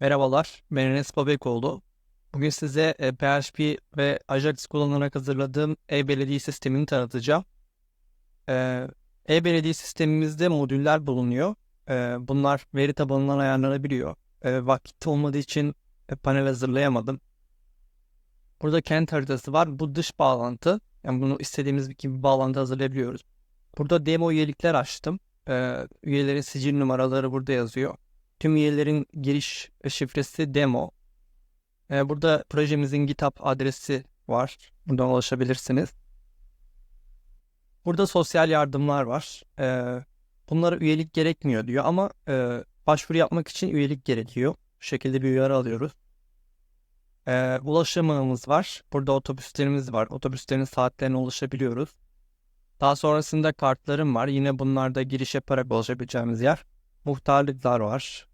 Merhabalar, ben Enes Babekoğlu. Bugün size e, PHP ve Ajax kullanarak hazırladığım e-belediye sistemini tanıtacağım. E, E-belediye sistemimizde modüller bulunuyor. E, Bunlar veri tabanından ayarlanabiliyor. E, Vakit olmadığı için e, panel hazırlayamadım. Burada kent haritası var. Bu dış bağlantı. Yani bunu istediğimiz gibi bir bağlantı hazırlayabiliyoruz. Burada demo üyelikler açtım. E, Üyelerin sicil numaraları burada yazıyor. Tüm üyelerin giriş şifresi demo. Ee, burada projemizin GitHub adresi var. Buradan ulaşabilirsiniz. Burada sosyal yardımlar var. Ee, bunlara üyelik gerekmiyor diyor ama e, başvuru yapmak için üyelik gerekiyor. Bu şekilde bir uyarı alıyoruz. Ee, ulaşım ağımız var. Burada otobüslerimiz var. Otobüslerin saatlerine ulaşabiliyoruz. Daha sonrasında kartlarım var. Yine bunlarda giriş yaparak ulaşabileceğimiz yer. Muhtarlıklar var.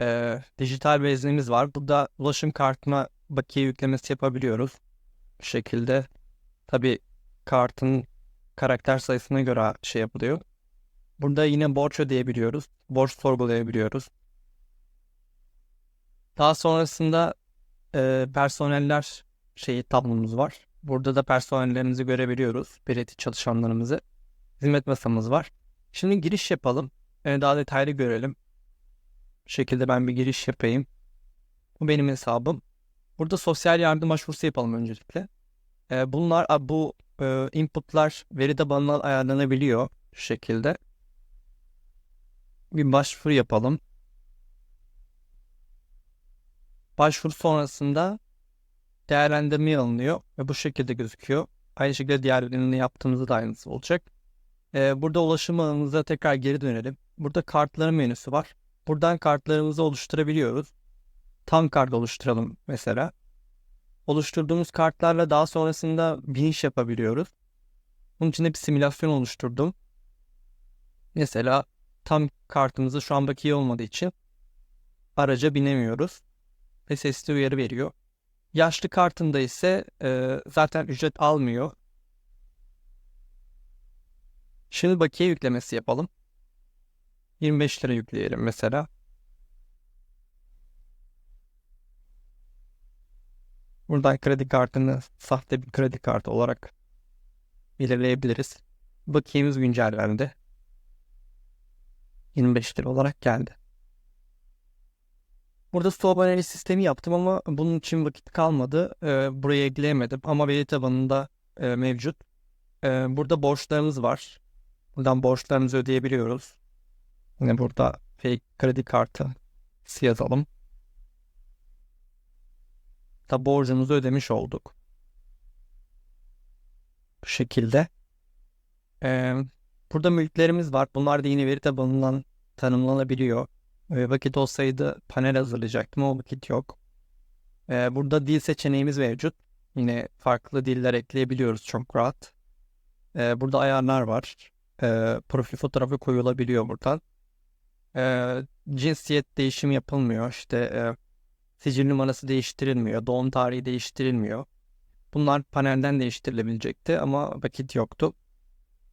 Ee, dijital veznemiz var. Burada ulaşım kartına bakiye yüklemesi yapabiliyoruz. Bu şekilde. Tabii kartın karakter sayısına göre şey yapılıyor. Burada yine borç ödeyebiliyoruz. Borç sorgulayabiliyoruz. Daha sonrasında e, personeller şeyi tablomuz var. Burada da personellerimizi görebiliyoruz. Belediye çalışanlarımızı. Hizmet masamız var. Şimdi giriş yapalım. E, daha detaylı görelim. Bu şekilde ben bir giriş yapayım. Bu benim hesabım. Burada sosyal yardım başvurusu yapalım öncelikle. E, bunlar bu e, inputlar veri tabanından ayarlanabiliyor şu şekilde. Bir başvuru yapalım. Başvuru sonrasında değerlendirmeye alınıyor ve bu şekilde gözüküyor. Aynı şekilde diğerlerini yaptığımızda da aynısı olacak. Ee, burada ulaşım ağımıza tekrar geri dönelim. Burada kartların menüsü var. Buradan kartlarımızı oluşturabiliyoruz. Tam kart oluşturalım mesela. Oluşturduğumuz kartlarla daha sonrasında biniş yapabiliyoruz. Bunun için de bir simülasyon oluşturdum. Mesela tam kartımızı şu an bakiye olmadığı için araca binemiyoruz. Ve sesli uyarı veriyor. Yaşlı kartında ise e, zaten ücret almıyor. Şimdi bakiye yüklemesi yapalım. 25 lira yükleyelim mesela. Buradan kredi kartını sahte bir kredi kartı olarak belirleyebiliriz. Bakiyemiz güncellendi. 25 lira olarak geldi. Burada stop analiz sistemi yaptım ama bunun için vakit kalmadı. Ee, buraya ekleyemedim ama veri tabanında e, mevcut. Ee, burada borçlarımız var. Buradan borçlarımızı ödeyebiliyoruz. Yine burada fake kredi kartı yazalım. Da borcumuzu ödemiş olduk. Bu şekilde. Ee, burada mülklerimiz var. Bunlar da yine veri tabanından tanımlanabiliyor. Ee, vakit olsaydı panel hazırlayacaktım ama vakit yok. Ee, burada dil seçeneğimiz mevcut. Yine farklı diller ekleyebiliyoruz çok rahat. Ee, burada ayarlar var. Ee, profil fotoğrafı koyulabiliyor buradan. Ee, cinsiyet değişimi yapılmıyor. İşte e, sicil numarası değiştirilmiyor. Doğum tarihi değiştirilmiyor. Bunlar panelden değiştirilebilecekti ama vakit yoktu.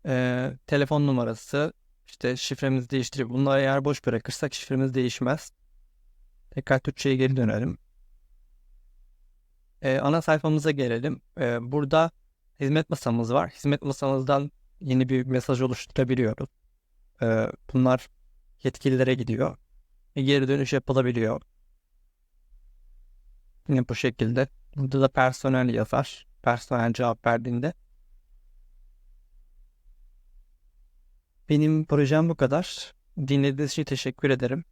Ee, telefon numarası, işte şifremizi değiştirip bunları eğer boş bırakırsak şifremiz değişmez. Tekrar Türkçe'ye geri dönelim. Ee, ana sayfamıza gelelim. Ee, burada hizmet masamız var. Hizmet masamızdan yeni bir mesaj oluşturabiliyoruz. Ee, bunlar yetkililere gidiyor. E, geri dönüş yapılabiliyor. Yine bu şekilde. Burada da personel yazar. Personel cevap verdiğinde. Benim projem bu kadar. Dinlediğiniz için teşekkür ederim.